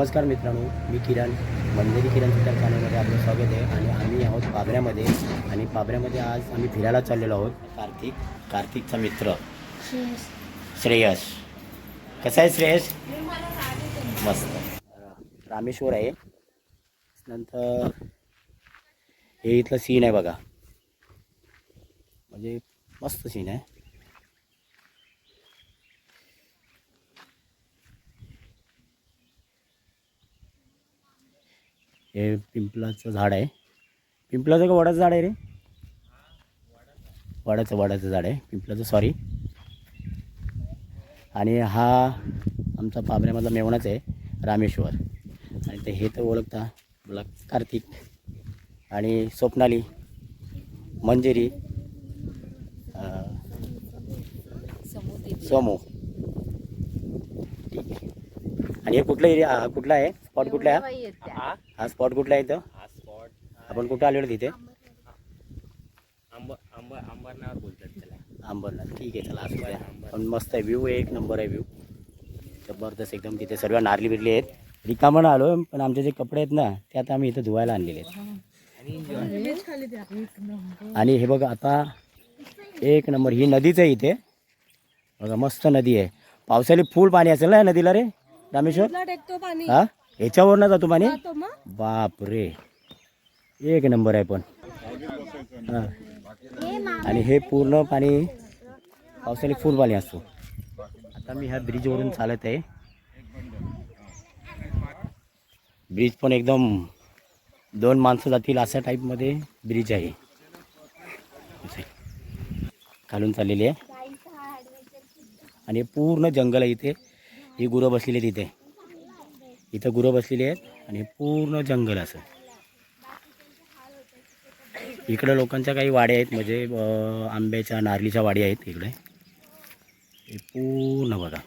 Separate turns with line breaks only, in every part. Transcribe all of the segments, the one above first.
नमस्कार मित्रांनो मी किरण. मंदिरी किरण त्या चॅनलमध्ये आपलं स्वागत आहे आणि आम्ही आहोत पाबऱ्यामध्ये. आणि पाबऱ्यामध्ये आज आम्ही फिरायला चाललेलो आहोत. कार्तिक कार्तिकचा मित्र. श्रेयस. कसा आहे श्रेयस? मस्त. रामेश्वर आहे. नंतर हे इथलं सीन आहे बघा. म्हणजे मस्त सीन आहे. हे पिंपलाचं झाड आहे. पिंपलाचं का वडाचं झाड आहे रे? वडाचं वडाचं झाड आहे. पिंपलाचं सॉरी आणि हा आमचा पाबऱ्यामधला मेवणाच आहे रामेश्वर. आणि ते हे तर ओळखता बोला कार्तिक. आणि स्वप्नाली मंजिरी सोमू. ठीक आहे. आणि हे कुठलं एरिया हा कुठला आहे? स्पॉट कुठला आहे? हा? स्पॉट कुठला आहे इथं?
हा स्पॉट
आपण कुठं आलेलो तिथे?
आंब आंब अंबरनावर बोलतात त्याला.
अंबरनाथ. ठीक आहे चला असू द्या. पण मस्त आहे व्ह्यू एक नंबर आहे व्ह्यू जबरदस्त एकदम तिथे सर्व नारली बिरली आहेत. रिकामं आलो पण आमचे जे कपडे आहेत ना ते आता आम्ही इथं धुवायला आणलेले आहेत. आणि हे बघा आता एक नंबर ही नदीच आहे इथे. बघा मस्त नदी आहे. पावसाळी फुल पाणी असेल ना नदीला रे रामेश्वर? हा? याच्यावर ना जातो पाणी बाप रे एक नंबर आहे पण. हा. आणि हे पूर्ण पाणी पावसाळी फुल पाणी असतो. आता मी ह्या ब्रिजवरून चालत आहे. ब्रिज पण एकदम दोन माणसं जातील अशा टाईपमध्ये ब्रिज आहे. खालून चाललेली आहे. आणि हे पूर्ण जंगल आहे इथे. ही गुरं बसलेली आहेत इथं गुरं बसलेली आहेत आणि पूर्ण जंगल असं. इकडं लोकांच्या काही वाड्या आहेत म्हणजे आंब्याच्या नारलीच्या वाड्या आहेत इकडे. हे पूर्ण बघा.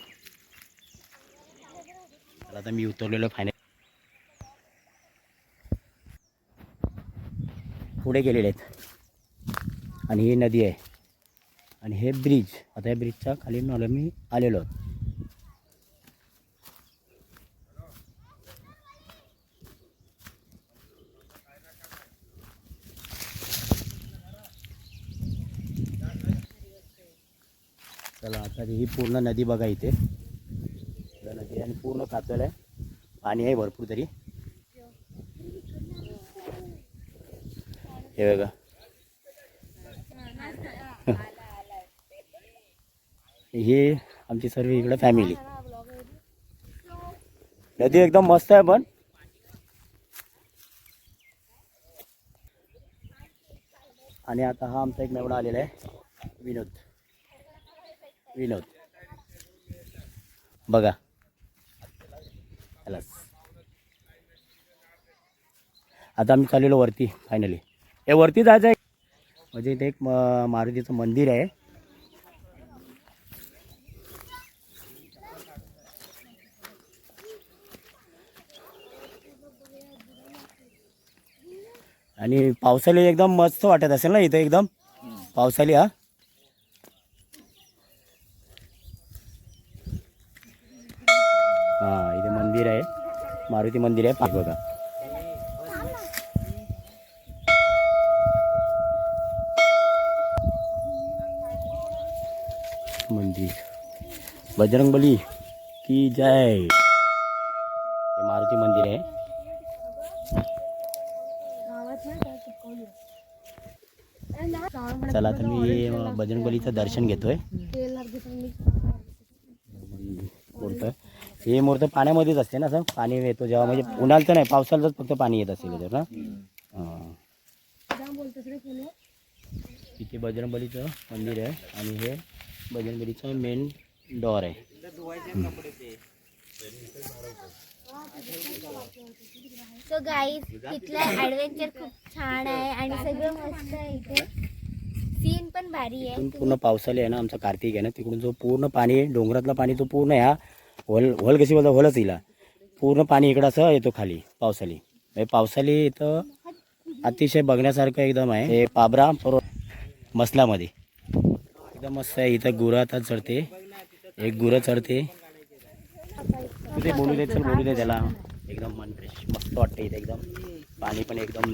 आता मी उतरलेलो फायनल पुढे गेलेले आहेत. आणि ही नदी आहे. आणि हे ब्रिज आता या ब्रिजच्या खाली आलो मी आलेलो. आहोत चला आता ही पूर्ण नदी बघा इथे. नदी आणि पूर्ण काचल आहे. पाणी आहे भरपूर तरी. हे बघा. ही आमची सर्व इकडं फॅमिली नदी एकदम मस्त आहे पण. आणि आता हा आमचा एक मेवडा आलेला आहे विनोद. विनोद. बघा. यालाच आता आम्ही चाललेलो वरती फायनली हे वरती जायचं आहे. म्हणजे इथे एक म- मारुतीचं मंदिर आहे. आणि पावसाळी एकदम मस्त वाटत असेल ना इथं एकदम? पावसाळी हा इथे मंदिर आहे. मारुती मंदिर आहे. बघा. मंदिर. बजरंगबली की जय. हे मारुती मंदिर आहे. चला आता मी बजरंगबलीचं दर्शन घेतोय. मूर्त हे मूर्त पाण्यामध्येच असते ना असं पाणी येतो जेव्हा म्हणजे उन्हाळचं नाही पावसाळ्यातच फक्त पाणी येत असेल त्याच्यावर ना? हां. इथे बजरंगबलीचं मंदिर आहे आणि हे बजरंगबलीचं मेन डॉर आहे.
सो गाईज तिथलं ॲडव्हेंचर खूप छान आहे आणि सगळं मस्त आहे इथे. सीन पण भारी आहे.
पूर्ण पावसाळी आहे ना आमचा कार्तिक आहे ना तिकडून जो पूर्ण पाणी डोंगरातला पाणी तो पूर्ण ह्या होल होल कशी बोलतो होलच येईल पूर्ण पाणी इकडं असं येतो खाली पावसाळी म्हणजे पावसाळी इथं अतिशय बघण्यासारखं एकदम आहे. हे पाबरा बरोबर मसलामध्ये. एकदम मस्त आहे इथं गुरं आता चढते. एक गुरं चढते. कुठे बोलू दे चल बोलू दे त्याला. एकदम मन फ्रेश मस्त वाटतं इथे एकदम. पाणी पण एकदम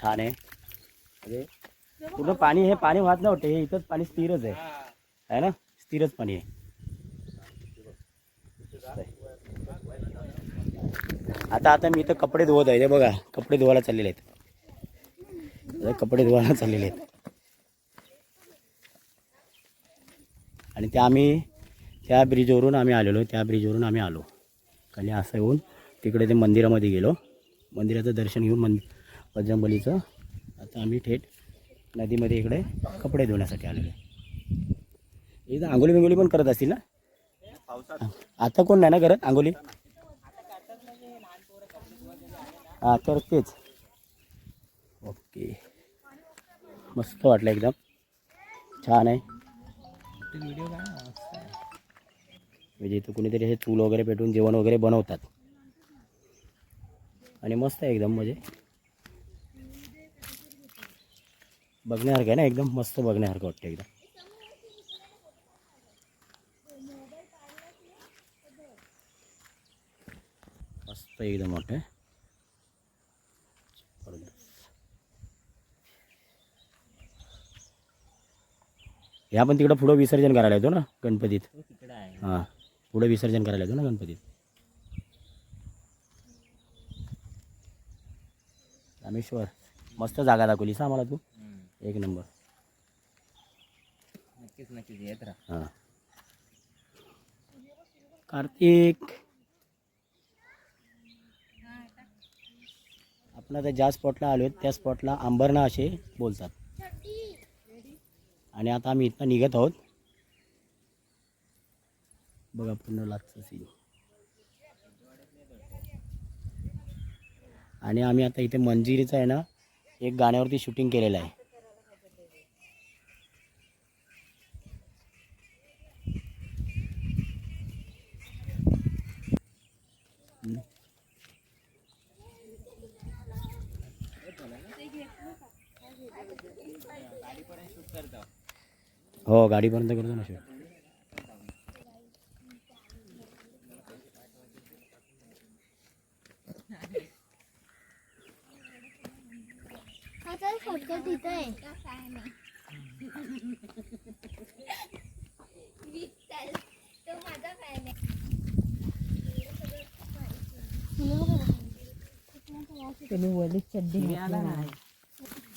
छान आहे. म्हणजे पूर्ण पाणी हे पाणी वाहत नव्हते हे इथंच पाणी स्थिरच आहे. आहे ना? स्थिरच पाणी आहे. आता आता मी इथं कपडे धुवत आहे. बघा कपडे धुवायला चाललेले आहेत. कपडे धुवायला चाललेले आहेत. आणि त्या आम्ही त्या ब्रिजवरून आम्ही आलेलो. त्या ब्रिजवरून आम्ही आलो. खाली असं येऊन तिकडे ते मंदिरामध्ये गेलो. मंदिराचं दर्शन घेऊन मंद बजरंगबलीचं आता आम्ही थेट नदीमध्ये इकडे कपडे धुण्यासाठी आलेलो आहे. इथं आंघोळी बिंगोली पण करत असतील ना? आता कोण नाही ना करत आंघोळी? हां तर तेच. ओके. मस्त वाटलं एकदम. छान आहे.
व्हिडिओ
म्हणजे इथं कुणीतरी असे चूल वगैरे पेटून जेवण वगैरे बनवतात. आणि मस्त आहे एकदम म्हणजे. बघण्यासारखं आहे ना एकदम? मस्त बघण्यासारखं वाटतं एकदम. मस्त एकदम वाटतं ह्या पण तिकडं पुढं विसर्जन करायला येतो ना गणपतीत. हां पुढे विसर्जन करायला येतो ना गणपतीत. रामेश्वर मस्त जागा दाखवलीस हा मला तू. एक नंबर.
नक्कीच नक्कीच. येत राहा.
हां. कार्तिक. आपण आता ज्या स्पॉटला आलो त्या स्पॉटला अंबरणा असे बोलतात. आणि आता आम्ही इथनं निघत आहोत. बघा पूर्ण लागतं सीन आणि आम्ही आता इथे मंजिरीचं आहे ना एक गाण्यावरती शूटिंग केलेलं आहे. हो गाडीपर्यंत करतो ना
आहे.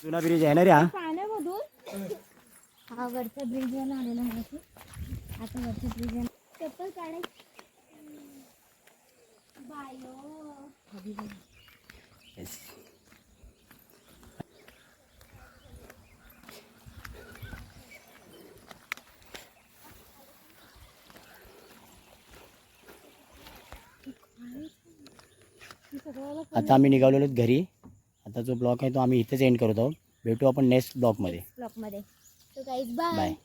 जुना ब्रिज आहे ना रे हा?
हा वरचा ब्रिज आलेला आहे आता वरचा ब्रिज चप्पल काढायची बायो.
आता आम्ही निघालेलो आहोत घरी. आता जो ब्लॉक आहे तो आम्ही इथेच एंड करतो भेटू आपण नेक्स्ट ब्लॉकमध्ये
ब्लॉकमध्ये सो गाईज बाय
बाय